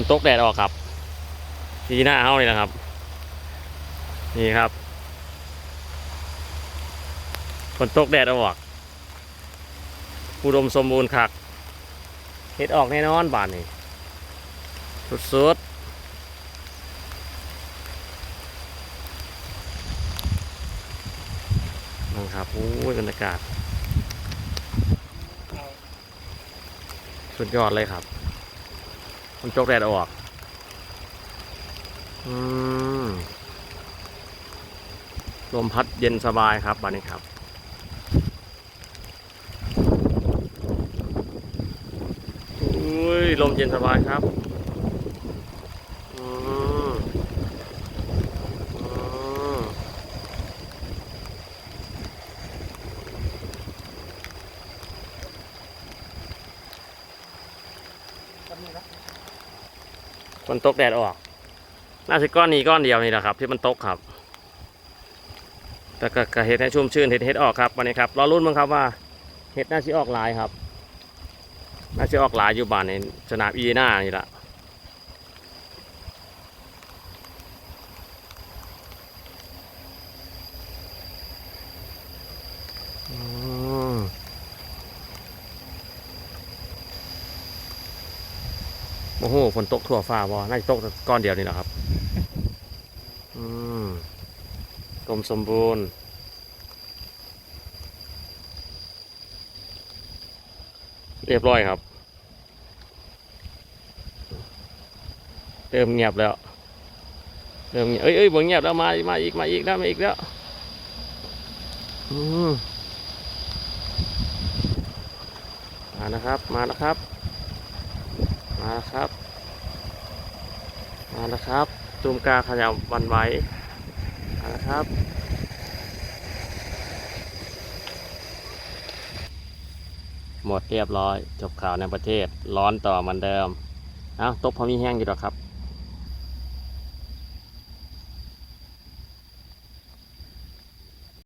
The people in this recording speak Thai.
นตกแดดออกครับทีหน้าเฮานี่นะครับ นี่ครับฝนตกแดดออกอุดมสมบูรณ์คักเห็ดออกแน่นอนบานนี่สุดๆนั่นครับ โอ้ยบรรยากาศ สุดยอดเลยครับ มันจกแดดออก อืมลมพัดเย็นสบายครับบันนี้ครับ อุ้ย ลมเย็นสบายครับอืมอื มันตกแดดออก น่าจะก้อนนี้ก้อนเดียวนี่แหละครับ ที่มันตกครับแต่ก็ก็เห็ดให้ชุ่มชื่นเห็ดเห็ดออกครับวันนี้ครับรอรุ่นมั้งครับว่าเห็ดน่าจะออกหลายครับ น่าจะออกหลายอยู่บ้านในสนามอีน่านี่แหละ โอ้โหฝนตกทั่วฟ้าบ่น่าจะตกก้อนเดียวนี่แหละครับ อืมกลมสมบูรณ์ เรียบร้อยครับ เริ่มเงียบแล้ว เริ่มเงียบเอ้ยเอ้ยบ่เงียบแล้วมา มาอีก มาอีกแล้วมาอีกแล้ว อืมมานะครับ มานะครับ มานะครับ มานะครับตูมกาขยับวันไหวมานะครับ หมดเรียบร้อยจบข่าวในประเทศร้อนต่อเหมือนเดิมเอ้าตบพอมีแห้งอยู่หรอครับ